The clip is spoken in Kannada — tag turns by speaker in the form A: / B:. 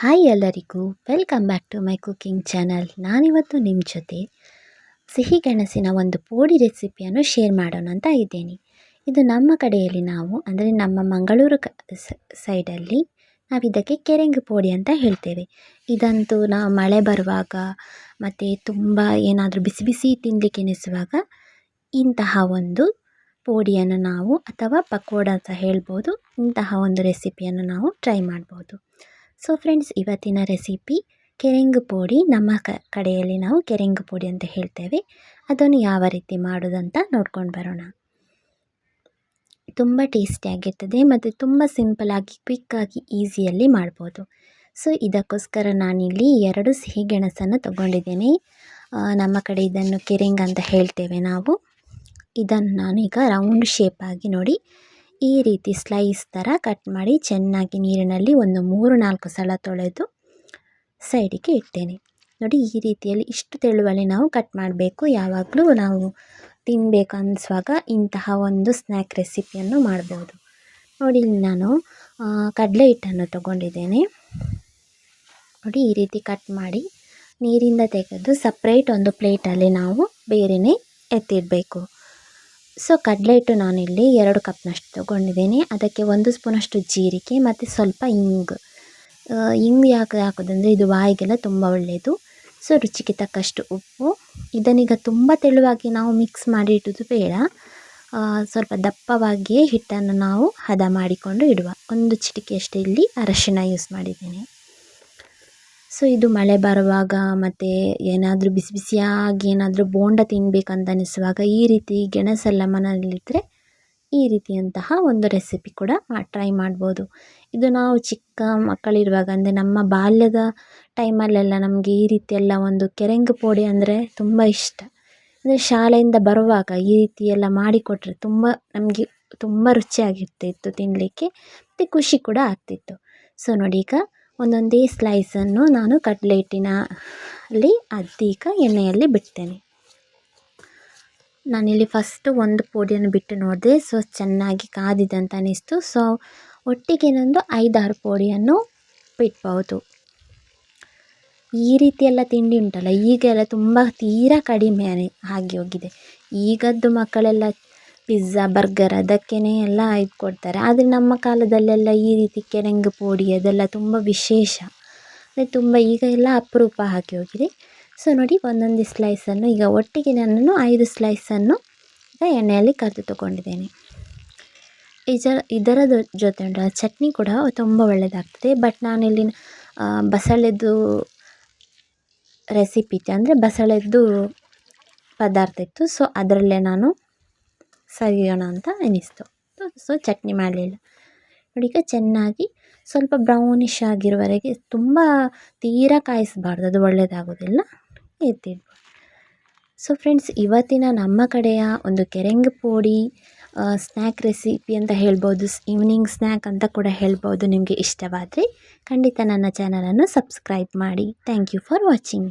A: ಹಾಯ್ ಎಲ್ಲರಿಗೂ welcome back to my cooking channel ನಾನಿವತ್ತು ನಿಮ್ಮ ಜೊತೆ ಸಿಹಿ ಗೆಣಸಿನ ಒಂದು ಪೋಡಿ ರೆಸಿಪಿಯನ್ನು ಶೇರ್ ಮಾಡೋಣ ಅಂತ ಇದ್ದೇನೆ. ಇದು ನಮ್ಮ ಕಡೆಯಲ್ಲಿ ನಾವು, ಅಂದರೆ ನಮ್ಮ ಮಂಗಳೂರು ಕ ಸೈಡಲ್ಲಿ ನಾವು ಇದಕ್ಕೆ ಕೆರೆಂಗು ಪೋಡಿ ಅಂತ ಹೇಳ್ತೇವೆ. ಇದಂತೂ ನಾವು ಮಳೆ ಬರುವಾಗ ಮತ್ತು ತುಂಬ ಏನಾದರೂ ಬಿಸಿ ಬಿಸಿ ತಿನ್ನಲಿಕ್ಕೆ ಎನಿಸುವಾಗ ಇಂತಹ ಒಂದು ಪೋಡಿಯನ್ನು ನಾವು, ಅಥವಾ ಪಕೋಡ ಅಂತ ಹೇಳ್ಬೋದು, ಇಂತಹ ಒಂದು ರೆಸಿಪಿಯನ್ನು ನಾವು ಟ್ರೈ ಮಾಡ್ಬೋದು. ಸೊ ಫ್ರೆಂಡ್ಸ್ ಇವತ್ತಿನ ರೆಸಿಪಿ ಕೆರೆಂಗು ಪೋಡಿ ನಮ್ಮ ಕ, ಕಡೆಯಲ್ಲಿ ನಾವು ಕೆರೆಂಗು ಪೋಡಿ ಅಂತ ಹೇಳ್ತೇವೆ. ಅದನ್ನು ಯಾವ ರೀತಿ ಮಾಡೋದಂತ ನೋಡ್ಕೊಂಡು ಬರೋಣ. ತುಂಬ ಟೇಸ್ಟಿಯಾಗಿರ್ತದೆ ಮತ್ತು ತುಂಬ ಸಿಂಪಲಾಗಿ ಕ್ವಿಕ್ಕಾಗಿ ಈಸಿಯಲ್ಲಿ ಮಾಡ್ಬೋದು. ಸೊ ಇದಕ್ಕೋಸ್ಕರ ನಾನಿಲ್ಲಿ ಎರಡು ಸಿಹಿ ಗೆಣಸನ್ನು ತಗೊಂಡಿದ್ದೇನೆ. ನಮ್ಮ ಕಡೆ ಇದನ್ನು ಕೆರೆಂಗ್ ಅಂತ ಹೇಳ್ತೇವೆ ನಾವು. ಇದನ್ನು ನಾನೀಗ ರೌಂಡ್ ಶೇಪಾಗಿ ನೋಡಿ ಈ ರೀತಿ ಸ್ಲೈಸ್ ಥರ ಕಟ್ ಮಾಡಿ ಚೆನ್ನಾಗಿ ನೀರಿನಲ್ಲಿ ಒಂದು ಮೂರು ನಾಲ್ಕು ಸಲ ತೊಳೆದು ಸೈಡಿಗೆ ಇಡ್ತೇನೆ. ನೋಡಿ, ಈ ರೀತಿಯಲ್ಲಿ ಇಷ್ಟು ತೆಳುವಲ್ಲಿ ನಾವು ಕಟ್ ಮಾಡಬೇಕು. ಯಾವಾಗಲೂ ನಾವು ತಿನ್ನಬೇಕು ಅನ್ನಿಸುವಾಗ ಇಂತಹ ಒಂದು ಸ್ನ್ಯಾಕ್ ರೆಸಿಪಿಯನ್ನು ಮಾಡ್ಬೋದು. ನೋಡಿ ನಾನು ಕಡಲೆ ಹಿಟ್ಟನ್ನು ತಗೊಂಡಿದ್ದೇನೆ. ನೋಡಿ, ಈ ರೀತಿ ಕಟ್ ಮಾಡಿ ನೀರಿಂದ ತೆಗೆದು ಸಪ್ರೇಟ್ ಒಂದು ಪ್ಲೇಟಲ್ಲಿ ನಾವು ಬೇರೆಯೇ ಎತ್ತಿಡಬೇಕು. ಸೊ ಕಡಲೆ ಹಿಟ್ಟು ನಾನಿಲ್ಲಿ ಎರಡು ಕಪ್ನಷ್ಟು ತೊಗೊಂಡಿದ್ದೀನಿ. ಅದಕ್ಕೆ ಒಂದು ಸ್ಪೂನಷ್ಟು ಜೀರಿಗೆ ಮತ್ತು ಸ್ವಲ್ಪ ಇಂಗು. ಇಂಗು ಯಾಕೆ ಹಾಕೋದಂದರೆ ಇದು ಬಾಯಿಗೆಲ್ಲ ತುಂಬ ಒಳ್ಳೆಯದು ಸೊ ರುಚಿಗೆ ತಕ್ಕಷ್ಟು ಉಪ್ಪು. ಇದನ್ನೀಗ ತುಂಬ ತೆಳುವಾಗಿ ನಾವು ಮಿಕ್ಸ್ ಮಾಡಿ ಇಟ್ಟುದು ಬೇಡ. ಸ್ವಲ್ಪ ದಪ್ಪವಾಗಿಯೇ ಹಿಟ್ಟನ್ನು ನಾವು ಹದ ಮಾಡಿಕೊಂಡು ಇಡುವ. ಒಂದು ಚಿಟಿಕೆಯಷ್ಟು ಇಲ್ಲಿ ಅರಶಿನ ಯೂಸ್ ಮಾಡಿದ್ದೇನೆ. ಸೊ ಇದು ಮಳೆ ಬರುವಾಗ ಮತ್ತು ಏನಾದರೂ ಬಿಸಿ ಬಿಸಿಯಾಗಿ ಏನಾದರೂ ಬೋಂಡ ತಿನ್ನಬೇಕಂತ ಅನ್ನಿಸುವಾಗ ಈ ರೀತಿ ಗೆಣಸೆಲ್ಲ ಮನೆಯಲ್ಲಿದ್ದರೆ ಈ ರೀತಿಯಂತಹ ಒಂದು ರೆಸಿಪಿ ಕೂಡ ಟ್ರೈ ಮಾಡ್ಬೋದು. ಇದು ನಾವು ಚಿಕ್ಕ ಮಕ್ಕಳಿರುವಾಗ ಅಂದರೆ ನಮ್ಮ ಬಾಲ್ಯದ ಟೈಮಲ್ಲೆಲ್ಲ ನಮಗೆ ಈ ರೀತಿಯೆಲ್ಲ ಒಂದು ಕೆರೆಂಗು ಪೋಡಿ ಅಂದರೆ ತುಂಬ ಇಷ್ಟ. ಅಂದರೆ ಶಾಲೆಯಿಂದ ಬರುವಾಗ ಈ ರೀತಿ ಎಲ್ಲ ಮಾಡಿಕೊಟ್ರೆ ತುಂಬ ನಮಗೆ ತುಂಬ ರುಚಿಯಾಗಿರ್ತಿತ್ತು ತಿನ್ನಲಿಕ್ಕೆ ಮತ್ತು ಖುಷಿ ಕೂಡ ಆಗ್ತಿತ್ತು. ಸೊ ನೋಡಿ ಈಗ ಒಂದೊಂದೇ ಸ್ಲೈಸನ್ನು ನಾನು ಕಡಲೆ ಅಲ್ಲಿ ಅದ್ದೀಗ ಎಣ್ಣೆಯಲ್ಲಿ ಬಿಡ್ತೇನೆ. ನಾನಿಲ್ಲಿ ಫಸ್ಟು ಒಂದು ಪೋಡಿಯನ್ನು ಬಿಟ್ಟು ನೋಡಿದೆ ಸೊ ಚೆನ್ನಾಗಿ ಕಾದಿದೆ ಅಂತ ಅನ್ನಿಸ್ತು ಸೊ ಒಟ್ಟಿಗೆ ಇನ್ನೊಂದು ಐದಾರು ಪೋಡಿಯನ್ನು ಬಿಡ್ಬೋದು. ಈ ರೀತಿಯೆಲ್ಲ ತಿಂಡಿ ಉಂಟಲ್ಲ, ಈಗೆಲ್ಲ ತುಂಬ ತೀರಾ ಕಡಿಮೆ ಆಗಿ ಹೋಗಿದೆ. ಈಗದ್ದು ಮಕ್ಕಳೆಲ್ಲ ಪಿಜ್ಜಾ ಬರ್ಗರ್ ಅದಕ್ಕೇ ಎಲ್ಲ ಇದು ಕೊಡ್ತಾರೆ. ಆದರೆ ನಮ್ಮ ಕಾಲದಲ್ಲೆಲ್ಲ ಈ ರೀತಿ ಕೆರೆಂಗು ಪೋಡಿ ಅದೆಲ್ಲ ತುಂಬ ವಿಶೇಷ. ಅಂದರೆ ತುಂಬ ಈಗ ಎಲ್ಲ ಅಪರೂಪ ಹಾಕಿ ಹೋಗಿದೆ. ಸೊ ನೋಡಿ ಒಂದೊಂದು ಸ್ಲೈಸನ್ನು ಈಗ ಒಟ್ಟಿಗೆ ನಾನು ಐದು ಸ್ಲೈಸನ್ನು ಈಗ ಎಣ್ಣೆಯಲ್ಲಿ ಕರೆದು ತೊಗೊಂಡಿದ್ದೇನೆ. ಇದರ ಇದರ ಜೊತೆ ಚಟ್ನಿ ಕೂಡ ತುಂಬ ಒಳ್ಳೆಯದಾಗ್ತದೆ ಬಟ್ ನಾನಿಲ್ಲಿ ಬಸಳೆದು ರೆಸಿಪಿ ಇತ್ತು. ಅಂದರೆ ಬಸಳೆದ್ದು ಪದಾರ್ಥ ಇತ್ತು. ಸೊ ಅದರಲ್ಲೇ ನಾನು ಸವಿಯೋಣ ಅಂತ ಅನ್ನಿಸ್ತು ಸೊ ಚಟ್ನಿ ಮಾಡಲಿಲ್ಲ. ನೋಡಿ ಚೆನ್ನಾಗಿ ಸ್ವಲ್ಪ ಬ್ರೌನಿಷ್ ಆಗಿರುವವರೆಗೆ ತುಂಬ ತೀರ ಕಾಯಿಸ್ಬಾರ್ದು, ಅದು ಒಳ್ಳೆಯದಾಗೋದಿಲ್ಲ ಎತ್ತಿಡ್ಬೋದು. ಸೊ ಫ್ರೆಂಡ್ಸ್ ಇವತ್ತಿನ ನಮ್ಮ ಕಡೆಯ ಒಂದು ಕೆರೆಂಗ್ ಪೋಡಿ ಸ್ನ್ಯಾಕ್ ರೆಸಿಪಿ ಅಂತ ಹೇಳ್ಬೋದು ಈವ್ನಿಂಗ್ ಸ್ನ್ಯಾಕ್ ಅಂತ ಕೂಡ ಹೇಳ್ಬೋದು ನಿಮಗೆ ಇಷ್ಟವಾದರೆ ಖಂಡಿತ ನನ್ನ ಚಾನಲನ್ನು ಸಬ್ಸ್ಕ್ರೈಬ್ ಮಾಡಿ. Thank you for watching